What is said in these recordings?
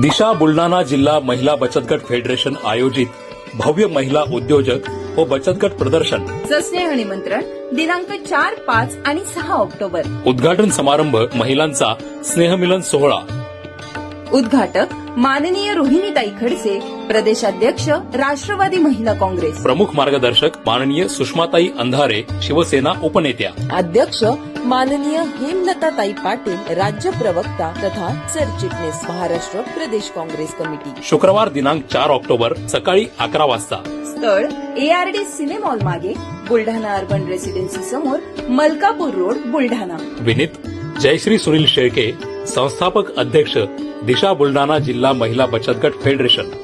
दिशा बुलढाणा जिल्हा महिला बचत गट फेडरेशन आयोजित भव्य महिला उद्योजक व बचत गट प्रदर्शन. चं स्नेह निमंत्रण दिनांक चार पाच आणि सहा ऑक्टोबर. उद्घाटन समारंभ महिलांचा स्नेहमिलन सोहळा. उद्घाटक माननीय रोहिणीताई खडसे प्रदेशाध्यक्ष राष्ट्रवादी महिला काँग्रेस. प्रमुख मार्गदर्शक माननीय सुषमाताई अंधारे शिवसेना उपनेत्या. अध्यक्ष माननीय हेमलताताई पाटील राज्य प्रवक्ता तथा सरचिटणीस महाराष्ट्र प्रदेश काँग्रेस कमिटी. शुक्रवार दिनांक चार ऑक्टोबर सकाळी अकरा वाजता. स्थळ एआरडी सिनेमॉल मागे बुलढाणा अर्बन रेसिडेन्सी समोर मलकापूर रोड बुलढाणा. विनीत जयश्री सुनील शेळके संस्थापक अध्यक्ष दिशा बुलढाणा जिल्हा महिला बचत गट federation.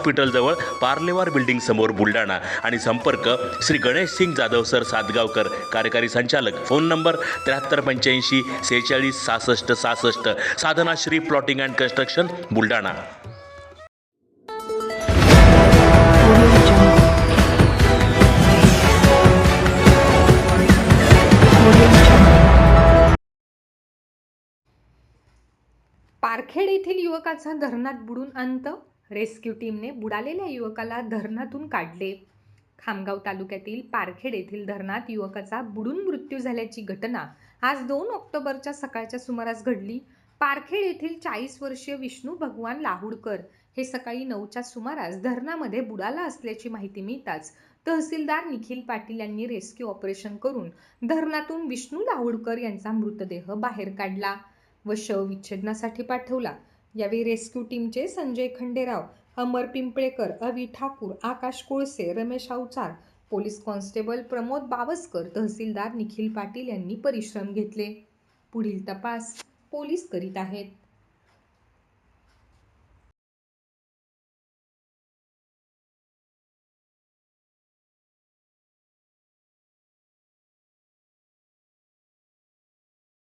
हॉस्पिटलजवळ पार्लेवार बिल्डिंग समोर बुलढाणा. आणि संपर्क श्री गणेश सिंग जाधव सर सातगावकर कार्यकारी संचालक. फोन नंबर त्र्याहत्तर पंच्याऐंशी सेहेचाळीस सहासष्ट सहासष्ट. Sadhanashree plotting and construction Buldhana. Parkhed येथील युवकाचा धरणात बुडून अंत रेस्क्यू टीमने बुडालेल्या युवकाला धरणातून काढले. खामगाव तालुक्यातील पारखेड येथील धरणात युवकाचा बुडून मृत्यू झाल्याची घटना आज दोन ऑक्टोबरच्या सकाळच्या सुमारास घडली. पारखेड येथील चाळीस वर्षीय विष्णू भगवान लाहुडकर हे सकाळी नऊच्या सुमारास धरणामध्ये बुडाला असल्याची माहिती मिळताच तहसीलदार निखिल पाटील यांनी रेस्क्यू ऑपरेशन करून धरणातून विष्णू लाहुडकर यांचा मृतदेह बाहेर काढला व शव विच्छेदनासाठी पाठवला. यावेळी रेस्क्यू टीमचे संजय खंडेराव अमर पिंपळेकर अवी ठाकूर आकाश कोळसे रमेश अवचार पोलीस कॉन्स्टेबल प्रमोद बावस्कर तहसीलदार निखिल पाटील यांनी परिश्रम घेतले. पुढील तपास पोलीस करीत आहेत.